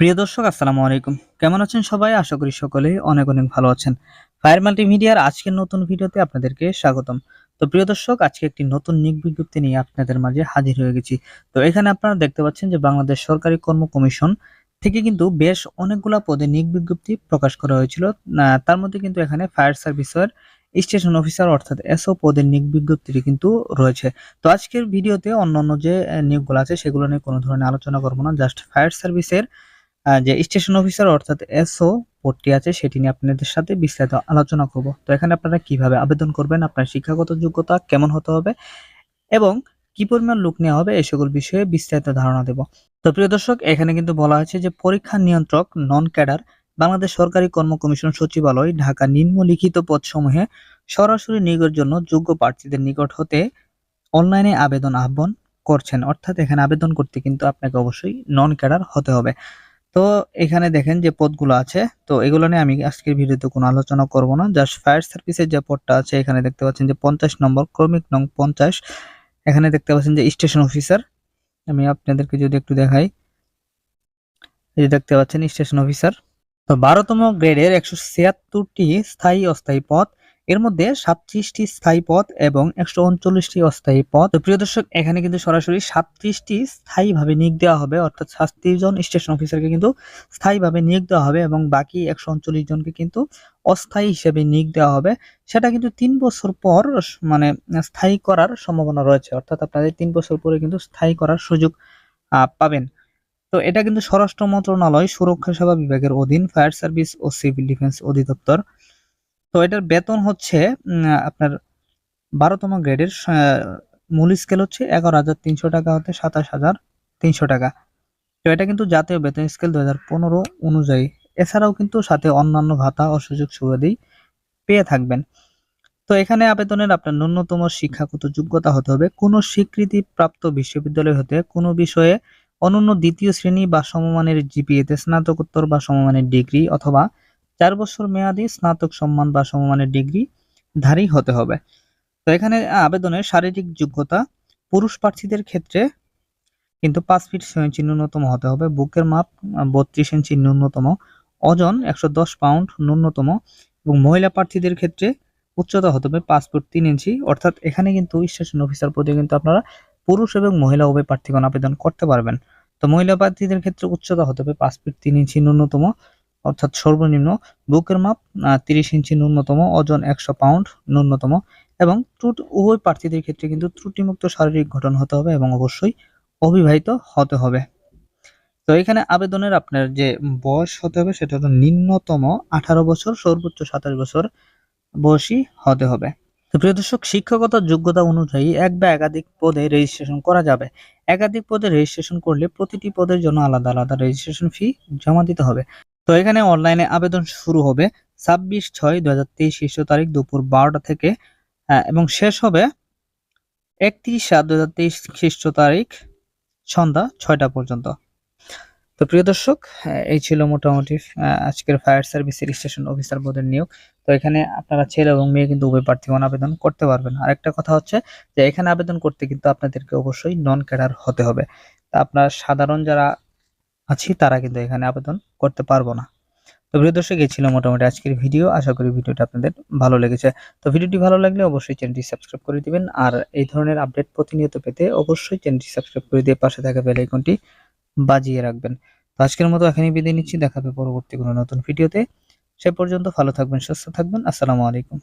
প্রিয় দর্শক, আসসালামু আলাইকুম। কেমন আছেন সবাই? আশা করি সকলেই অনেক অনেক ভালো আছেন। ফায়ার মাল্টিমিডিয়ার আজকের নতুন ভিডিওতে আপনাদেরকে স্বাগতম। তো প্রিয় দর্শক, আজকে একটি নতুন নিয়োগ বিজ্ঞপ্তি নিয়ে আপনাদের মাঝে হাজির হয়ে গেছি। তো এখানে আপনারা দেখতে পাচ্ছেন যে বাংলাদেশ সরকারি কর্ম কমিশন থেকে কিন্তু বেশ অনেকগুলা পদে নিয়োগ বিজ্ঞপ্তি প্রকাশ করা হয়েছিল। তার মধ্যে কিন্তু এখানে ফায়ার সার্ভিসের স্টেশন অফিসার অর্থাৎ এসও পদের নিয়োগ বিজ্ঞপ্তিটি কিন্তু রয়েছে। তো আজকের ভিডিওতে অন্যান্য যে নিয়োগগুলো আছে, সেগুলো নিয়ে কোনো ধরনের আলোচনা করব না, জাস্ট ফায়ার সার্ভিসের যে স্টেশন অফিসার অর্থাৎ এসও পদটি আছে, সেটি নিয়ে আপনাদের সাথে বিস্তারিত আলোচনা করব। তো এখানে আপনারা কীভাবে আবেদন করবেন, আপনার শিক্ষাগত যোগ্যতা কেমন হতে হবে এবং কি পরিমাণ লোক নেওয়া হবে এই সকল বিষয়ে বিস্তারিত ধারণা দেব। তো প্রিয় দর্শক, এখানে কিন্তু বলা হয়েছে যে পরীক্ষা নিয়ন্ত্রক নন ক্যাডার বাংলাদেশ সরকারি কর্ম কমিশন সচিবালয় ঢাকা নিম্নলিখিত পদসমূহে সরাসরি নিয়োগের জন্য যোগ্য প্রার্থীদের নিকট হতে অনলাইনে আবেদন আহ্বান করছেন। অর্থাৎ এখানে আবেদন করতে কিন্তু আপনাকে অবশ্যই নন ক্যাডার হতে হবে। তো এখানে দেখেন যে পদগুলো আছে। তো এগুলো নিয়ে আমি আজকের ভিডিওতে কোনো আলোচনা করব না। জাস্ট ফায়ার সার্ভিসের যে পদটা আছে, এখানে দেখতে পাচ্ছেন যে পঞ্চাশ নম্বর, ক্রমিক নং পঞ্চাশ। এখানে দেখতে পাচ্ছেন যে স্টেশন অফিসার আমি আপনাদেরকে যদি একটু দেখাই। যে দেখতে পাচ্ছেন স্টেশন অফিসার তো বারোতম গ্রেডের একশো ছিয়াত্তরটি স্থায়ী অস্থায়ী পদ। এর মধ্যে সাতত্রিশটি স্থায়ী পদ এবং একশো উনচল্লিশটি অস্থায়ী তো প্রিয় দর্শক, এখানে কিন্তু সরাসরি সাতত্রিশটি স্থায়ীভাবে নিয়োগ দেওয়া হবে, অর্থাৎ সাতত্রিশ জন স্টেশন অফিসারকে কিন্তু স্থায়ীভাবে নিয়োগ দেওয়া হবে এবং বাকি একশো উনচল্লিশ জনকে কিন্তু অস্থায়ী হিসেবে নিয়োগ দেওয়া হবে। সেটা কিন্তু তিন বছর পর মানে স্থায়ী করার সম্ভাবনা রয়েছে, অর্থাৎ আপনাদের তিন বছর পরে কিন্তু স্থায়ী করার সুযোগ পাবেন। তো এটা কিন্তু স্বরাষ্ট্র মন্ত্রণালয় সুরক্ষা সেবা বিভাগের অধীন ফায়ার সার্ভিস ও সিভিল ডিফেন্স অধিদপ্তর। তো এটার বেতন হচ্ছে আপনার বারোতম গ্রেডের মূল স্কেল হচ্ছে এগারো হাজার তিনশো টাকা হতে সাতাশ হাজার তিনশো টাকা। তো এটা কিন্তু জাতীয় বেতন স্কেল দু হাজার পনেরো অনুযায়ী। এছাড়াও কিন্তু সাথে অন্যান্য ভাতা ও সুযোগ সুবিধাই পেয়ে থাকবেন। তো এখানে আবেদনের আপনার ন্যূনতম শিক্ষাগত যোগ্যতা হতে হবে। কোনো স্বীকৃতি প্রাপ্ত বিশ্ববিদ্যালয় হতে কোনো বিষয়ে অনন্য দ্বিতীয় শ্রেণি বা সমমানের জিপিএতে স্নাতকোত্তর বা সমমানের ডিগ্রি অথবা চার বছর মেয়াদী স্নাতক সম্মান বা সমমানের ডিগ্রি ধারী হতে হবে। তো এখানে আবেদনের শারীরিক যোগ্যতা পুরুষ প্রার্থীদের ক্ষেত্রে কিন্তু পাঁচ ফিট ইঞ্চি ন্যূনতম হতে হবে। বুকের মাপ বত্রিশ ইঞ্চি ন্যূনতম। ওজন একশো দশ পাউন্ড ন্যূনতম এবং মহিলা প্রার্থীদের ক্ষেত্রে উচ্চতা হতে হবে পাঁচ ফুট তিন ইঞ্চি। অর্থাৎ এখানে কিন্তু স্টেশন অফিসার পদে কিন্তু আপনারা পুরুষ এবং মহিলা উভয় প্রার্থীগণ আবেদন করতে পারবেন। তো মহিলা প্রার্থীদের ক্ষেত্রে উচ্চতা হতে হবে পাঁচ ফিট তিন ইঞ্চি ন্যূনতম। অর্থাৎ সর্বনিম্ন বুকের মাপ তিরিশ ইঞ্চি ন্যূনতম, ওজন একশো পাউন্ড ন্যূনতম এবং ত্রুটি, উভয় প্রার্থীদের ক্ষেত্রে কিন্তু ত্রুটিমুক্ত শারীরিক গঠন হতে হবে এবং অবশ্যই অবিবাহিত হতে হবে। তো এখানে আবেদনের আপনার যে বয়স হতে হবে সেটা হলো নিম্নতম আঠারো বছর, সর্বোচ্চ সাতাশ বছর বয়সী হতে হবে। তো প্রিয় দর্শক শিক্ষকতা যোগ্যতা অনুযায়ী এক বা একাধিক পদে রেজিস্ট্রেশন করা যাবে। একাধিক পদে রেজিস্ট্রেশন করলে প্রতিটি পদের জন্য আলাদা আলাদা রেজিস্ট্রেশন ফি জমা দিতে হবে। তো এখানে অনলাইনে আবেদন শুরু হবে ছাব্বিশ ছয় দু হাজার তেইশ খ্রিস্ট তারিখ দুপুর বারোটা থেকে আহ, এবং শেষ হবে একত্রিশ সাত দু হাজার তেইশ খ্রিস্ট তারিখ সন্ধ্যা ছয়টা পর্যন্ত। তো প্রিয় দর্শক এই ছিল মোটামুটি আজকের ফায়ার সার্ভিসের স্টেশন অফিসার পদের নিয়োগ। তো এখানে আপনারা ছেলে এবং মেয়ে কিন্তু উভয় প্রার্থীগণ আবেদন করতে পারবেন আর একটা কথা হচ্ছে যে এখানে আবেদন করতে কিন্তু আপনাদেরকে অবশ্যই নন ক্যাডার হতে হবে। তা আপনার সাধারণ যারা আছি, তারা কিন্তু এখানে আবেদন করতে পারব না। তো প্রিয় দর্শক, এই ছিল মোটামুটি আজকের ভিডিও। আশা করি ভিডিওটা আপনাদের ভালো লেগেছে। তো ভিডিওটি ভালো লাগলে অবশ্যই চ্যানেলটি সাবস্ক্রাইব করে দিবেন। আর এই ধরনের আপডেট প্রতিনিয়ত পেতে অবশ্যই চ্যানেলটি সাবস্ক্রাইব করে দিয়ে পাশে থাকা বেল আইকনটি বাজিয়ে রাখবেন। তো আজকের মতো এখানেই বিদায় নিচ্ছি। দেখা হবে পরবর্তী কোনো নতুন ভিডিওতে। সে পর্যন্ত ভালো থাকবেন, সুস্থ থাকবেন। আসসালামু আলাইকুম।